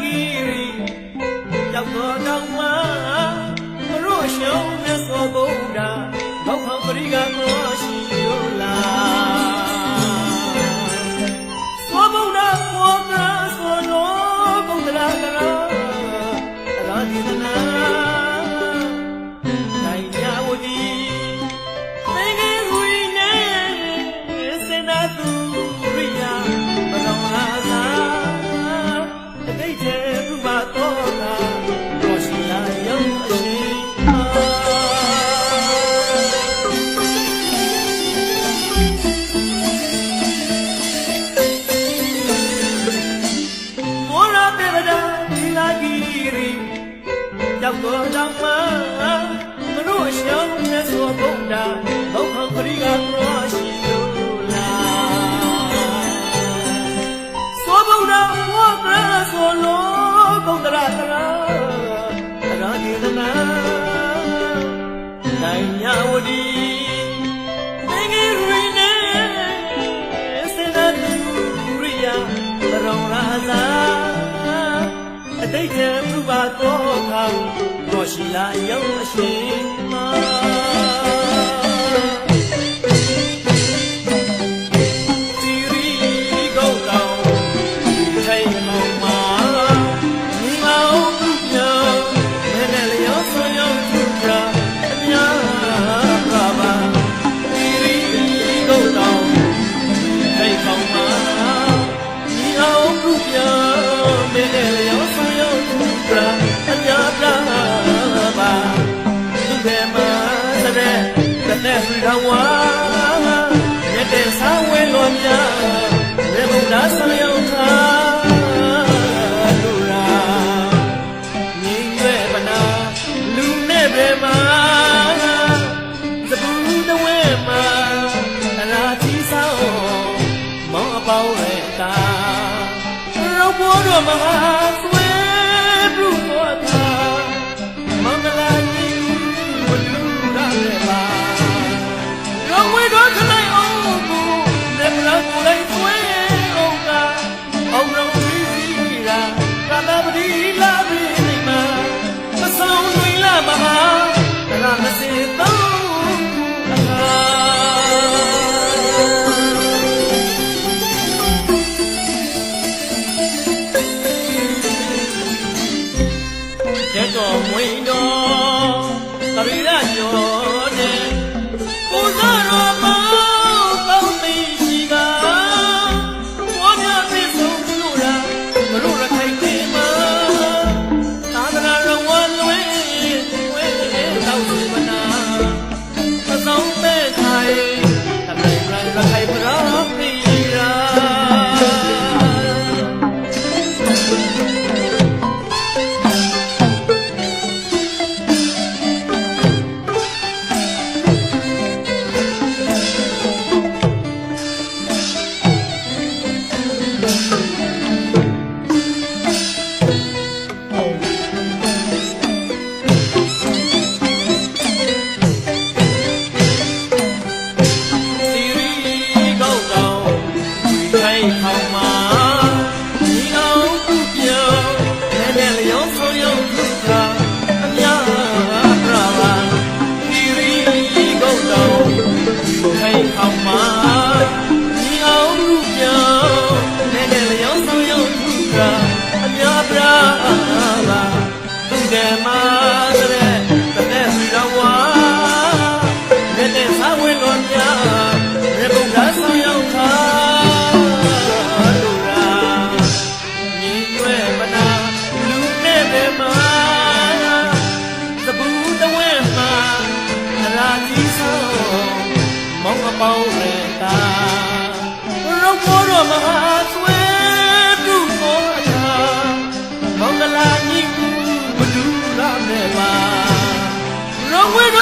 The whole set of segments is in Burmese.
ကီရီရောက်တော်တောင်မှာမရို့ရှုံးမြတ်စွာဘုရား တိတ်ကံပြုပါတော့ကောင်းတော်ရှိလာရောက်အရှင်မာ တဲ့ဆွေတော်ဝါမြတ်တဲ့ဆောင်းဝဲလွန်များလေမုန်လားဆောင်ရောက်သာတို့ရာငိမ့်ွယ်ပနာလူနဲ့ပဲမှာသဘူးတဝဲမှာအလားကြီးဆောင်မောင်အပေါင်းရဲ့တာရောက်ပေါ်တော့မဟာ promising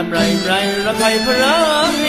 အပရိုင်ပရိုင်ရခိုင်ဖရာဟိ